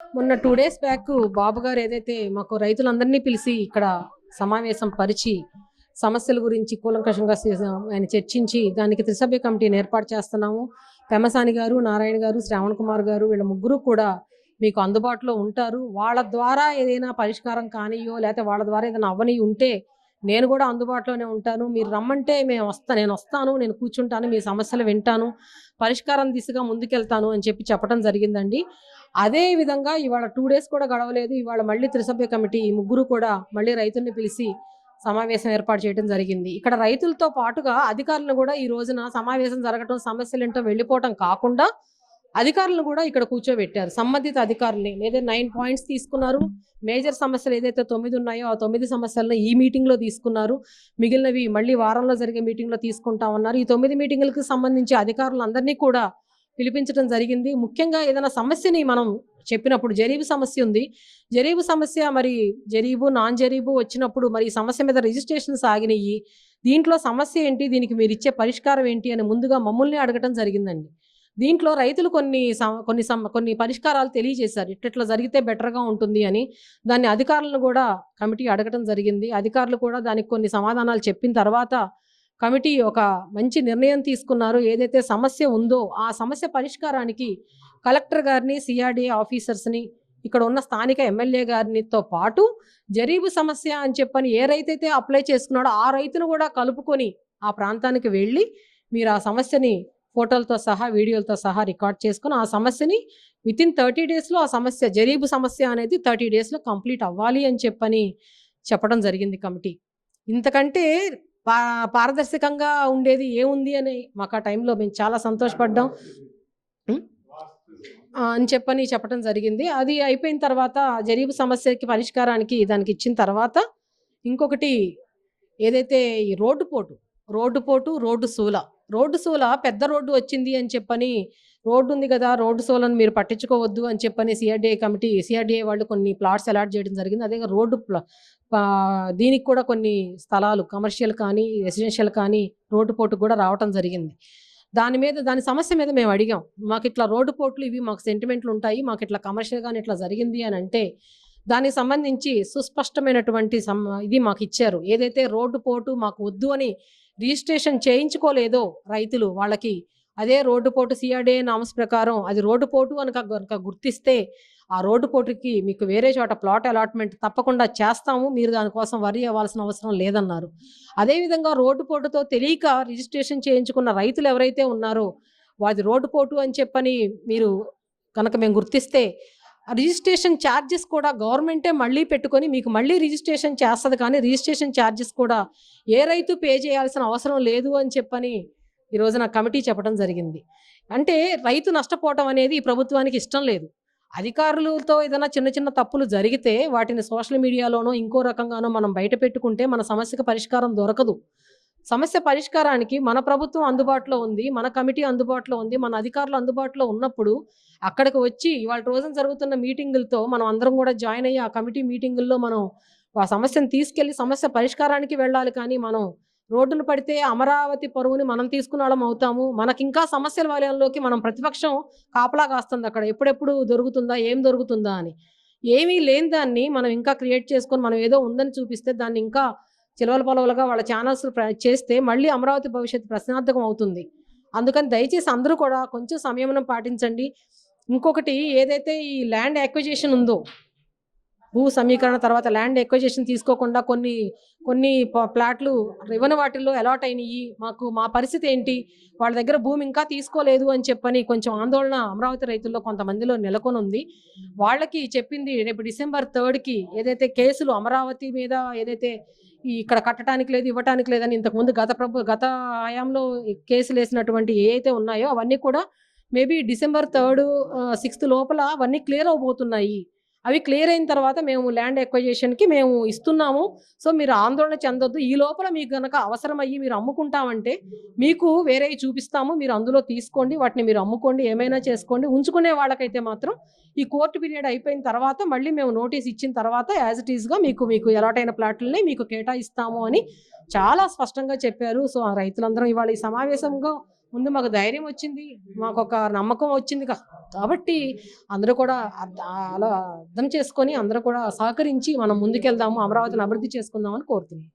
మొన్న two days back బాబు గారు ఏదైతే మాకు రైతులందరినీ పిలిచి ఇక్కడ సమావేశం పరిచి సమస్యల గురించి కూలంకషంగా ఆయన చర్చించి దానికి త్రిసభ్య కమిటీని ఏర్పాటు చేస్తున్నాము. పెమసాని గారు నారాయణ గారు శ్రావణ్ కుమార్ గారు వీళ్ళ ముగ్గురు కూడా మీకు అందుబాటులో ఉంటారు. వాళ్ళ ద్వారా ఏదైనా పరిష్కారం కానియో లేకపోతే వాళ్ళ ద్వారా ఏదైనా అవ్వని ఉంటే నేను కూడా అందుబాటులోనే ఉంటాను. మీరు రమ్మంటే మేము వస్తా నేను వస్తాను నేను కూర్చుంటాను మీ సమస్యలు వింటాను పరిష్కారం దిశగా ముందుకెళ్తాను అని చెప్పి చెప్పడం జరిగిందండి. అదే విధంగా ఇవాళ టూ డేస్ కూడా గడవలేదు. ఇవాళ మళ్ళీ త్రిసభ్య కమిటీ ఈ ముగ్గురు కూడా మళ్ళీ రైతుల్ని పిలిచి సమావేశం ఏర్పాటు చేయడం జరిగింది. ఇక్కడ రైతులతో పాటుగా అధికారులను కూడా ఈ రోజున సమావేశం జరగటం సమస్యలు ఏంటో వెళ్ళిపోవటం కాకుండా అధికారులను కూడా ఇక్కడ కూర్చోబెట్టారు. సంబంధిత అధికారుల్ని. లేదా నైన్ పాయింట్స్ తీసుకున్నారు మేజర్ సమస్యలు ఏదైతే తొమ్మిది ఉన్నాయో ఆ తొమ్మిది సమస్యలను ఈ మీటింగ్లో తీసుకున్నారు. మిగిలినవి మళ్ళీ వారంలో జరిగే మీటింగ్లో తీసుకుంటామన్నారు ఈ తొమ్మిది మీటింగులకు సంబంధించి అధికారులందరినీ కూడా పిలిపించడం జరిగింది. ముఖ్యంగా ఏదైనా సమస్యని మనం చెప్పినప్పుడు జరీబు సమస్య ఉంది. జరీబు సమస్య మరి జరీబు నాన్ జరీబు వచ్చినప్పుడు మరి ఈ సమస్య మీద రిజిస్ట్రేషన్ సాగినయి దీంట్లో సమస్య ఏంటి? దీనికి మీరు ఇచ్చే పరిష్కారం ఏంటి? అని ముందుగా మమ్మల్ని అడగటం జరిగిందండి. దీంట్లో రైతులు కొన్ని కొన్ని కొన్ని పరిష్కారాలు తెలియజేశారు. ఇట్లా జరిగితే బెటర్గా ఉంటుంది అని. దాన్ని అధికారులను కూడా కమిటీ అడగటం జరిగింది. అధికారులు కూడా దానికి కొన్ని సమాధానాలు చెప్పిన తర్వాత కమిటీ ఒక మంచి నిర్ణయం తీసుకున్నారు. ఏదైతే సమస్య ఉందో ఆ సమస్య పరిష్కారానికి కలెక్టర్ గారిని సిఆర్డీఏ ఆఫీసర్స్ని ఇక్కడ ఉన్న స్థానిక ఎమ్మెల్యే గారినితో పాటు జరీబు సమస్య అని చెప్పని ఏ రైతైతే అప్లై చేసుకున్నాడో ఆ రైతును కూడా కలుపుకొని ఆ ప్రాంతానికి వెళ్ళి మీరు ఆ సమస్యని ఫోటోలతో సహా వీడియోలతో సహా రికార్డ్ చేసుకొని ఆ సమస్యని విత్ ఇన్ థర్టీ డేస్లో ఆ సమస్య జరీబు సమస్య అనేది థర్టీ డేస్లో కంప్లీట్ అవ్వాలి అని చెప్పని చెప్పడం జరిగింది కమిటీ. ఇంతకంటే పా పారదర్శకంగా ఉండేది ఏముంది అని మాకు ఆ టైంలో మేము చాలా సంతోషపడ్డాం. అని చెప్పని చెప్పడం జరిగింది. అది అయిపోయిన తర్వాత జరీబు సమస్యకి పరిష్కారానికి దానికి ఇచ్చిన తర్వాత ఇంకొకటి ఏదైతే ఈ రోడ్డు పోటు రోడ్డు పోటు రోడ్డు సూల రోడ్డు సూల? పెద్ద రోడ్డు వచ్చింది అని చెప్పని రోడ్డు ఉంది కదా రోడ్డు సోలను మీరు పట్టించుకోవద్దు అని చెప్పని సిఆర్డీఏ కమిటీ సిఆర్డీఏ వాళ్ళు కొన్ని ప్లాట్స్ అలాట్ చేయడం జరిగింది. అదే రోడ్డు దీనికి కూడా కొన్ని స్థలాలు కమర్షియల్ కానీ రెసిడెన్షియల్ కానీ రోడ్డు పోటు కూడా రావటం జరిగింది. దాని మీద దాని సమస్య మీద మేము అడిగాం. మాకు ఇట్లా రోడ్డు పోట్లు ఇవి మాకు సెంటిమెంట్లు ఉంటాయి మాకు ఇట్లా కమర్షియల్ కానీ ఇట్లా జరిగింది అని అంటే దానికి సంబంధించి సుస్పష్టమైనటువంటి సమ్ ఇది మాకు ఇచ్చారు. ఏదైతే రోడ్డు పోటు మాకు వద్దు అని రిజిస్ట్రేషన్ చేయించుకోలేదో రైతులు వాళ్ళకి అదే రోడ్డు పోటు సిఆర్డీఏ నామస్ ప్రకారం అది రోడ్డు పోటు కనుక కనుక గుర్తిస్తే ఆ రోడ్డు పోటుకి మీకు వేరే చోట ప్లాట్ అలాట్మెంట్ తప్పకుండా చేస్తాము మీరు దానికోసం వరి అవ్వాల్సిన అవసరం లేదన్నారు. అదేవిధంగా రోడ్డు పోటుతో తెలియక రిజిస్ట్రేషన్ చేయించుకున్న రైతులు ఎవరైతే ఉన్నారో వాది రోడ్డు పోటు అని చెప్పని మీరు కనుక మేము గుర్తిస్తే రిజిస్ట్రేషన్ ఛార్జెస్ కూడా గవర్నమెంటే మళ్ళీ పెట్టుకొని మీకు మళ్ళీ రిజిస్ట్రేషన్ చేస్తుంది కానీ రిజిస్ట్రేషన్ ఛార్జెస్ కూడా ఏ రైతు పే చేయాల్సిన అవసరం లేదు అని చెప్పని ఈ రోజున కమిటీ చెప్పడం జరిగింది. అంటే రైతు నష్టపోవటం అనేది ఈ ప్రభుత్వానికి ఇష్టం లేదు. అధికారులతో ఏదైనా చిన్న చిన్న తప్పులు జరిగితే వాటిని సోషల్ మీడియాలోనో ఇంకో రకంగానో మనం బయట పెట్టుకుంటే మన సమస్యకు పరిష్కారం దొరకదు. సమస్య పరిష్కారానికి మన ప్రభుత్వం అందుబాటులో ఉంది మన కమిటీ అందుబాటులో ఉంది మన అధికారులు అందుబాటులో ఉన్నప్పుడు అక్కడికి వచ్చి ఇవాళ రోజున జరుగుతున్న మీటింగులతో మనం అందరం కూడా జాయిన్ అయ్యి ఆ కమిటీ మీటింగుల్లో మనం ఆ సమస్యను తీసుకెళ్ళి సమస్య పరిష్కారానికి వెళ్ళాలి. కానీ మనం రోడ్డును పడితే అమరావతి పరువుని మనం తీసుకున్న వాళ్ళం అవుతాము. మనకి ఇంకా సమస్యల వలయంలోకి మనం ప్రతిపక్షం కాపలా కాస్తుంది అక్కడ. ఎప్పుడెప్పుడు దొరుకుతుందా ఏం దొరుకుతుందా అని. ఏమీ లేని దాన్ని మనం ఇంకా క్రియేట్ చేసుకొని మనం ఏదో ఉందని చూపిస్తే దాన్ని ఇంకా చిలవల పొలవలుగా వాళ్ళ ఛానల్స్ చేస్తే మళ్ళీ అమరావతి భవిష్యత్తు ప్రశ్నార్థకం అవుతుంది. అందుకని దయచేసి అందరూ కూడా కొంచెం సంయమనం పాటించండి. ఇంకొకటి ఏదైతే ఈ ల్యాండ్ ఎక్విజేషన్ ఉందో భూ సమీకరణ తర్వాత ల్యాండ్ ఎక్విజేషన్ తీసుకోకుండా కొన్ని కొన్ని ప్లాట్లు ఇవ్వని వాటిల్లో అలాట్ అయినాయి మాకు మా పరిస్థితి ఏంటి? వాళ్ళ దగ్గర భూమి ఇంకా తీసుకోలేదు అని చెప్పని కొంచెం ఆందోళన అమరావతి రైతుల్లో కొంతమందిలో నెలకొని ఉంది వాళ్ళకి చెప్పింది రేపు డిసెంబర్ థర్డ్కి ఏదైతే కేసులు అమరావతి మీద ఏదైతే ఇక్కడ కట్టడానికి లేదు ఇవ్వటానికి లేదని ఇంతకుముందు గత ప్రభు గత ఆయాంలో కేసులు వేసినటువంటి ఏ అయితే ఉన్నాయో అవన్నీ కూడా మేబీ డిసెంబర్ థర్డ్ సిక్స్త్ లోపల అవన్నీ క్లియర్ అవబోతున్నాయి. అవి క్లియర్ అయిన తర్వాత మేము ల్యాండ్ ఎక్వైజేషన్కి మేము ఇస్తున్నాము. సో మీరు ఆందోళన చెందొద్దు. ఈ లోపల మీకు కనుక అవసరం అయ్యి మీరు అమ్ముకుంటామంటే మీకు వేరే చూపిస్తాము. మీరు అందులో తీసుకోండి. వాటిని మీరు అమ్ముకోండి. ఏమైనా చేసుకోండి. ఉంచుకునే వాళ్ళకైతే మాత్రం ఈ కోర్టు పీరియడ్ అయిపోయిన తర్వాత మళ్ళీ మేము నోటీస్ ఇచ్చిన తర్వాత యాజ్ ఇట్ ఈస్గా మీకు మీకు అలాట్ అయిన ప్లాట్లని మీకు కేటాయిస్తాము అని చాలా స్పష్టంగా చెప్పారు. సో రైతులందరం ఇవాళ ఈ సమావేశంగా ముందు మాకు ధైర్యం వచ్చింది. మాకు ఒక నమ్మకం వచ్చింది కాబట్టి అందరూ కూడా అర్థ- అలా అర్థం చేసుకొని అందరూ కూడా సహకరించి మనం ముందుకెళ్దాము అమరావతిని అభివృద్ధి చేసుకుందామని కోరుతున్నాం.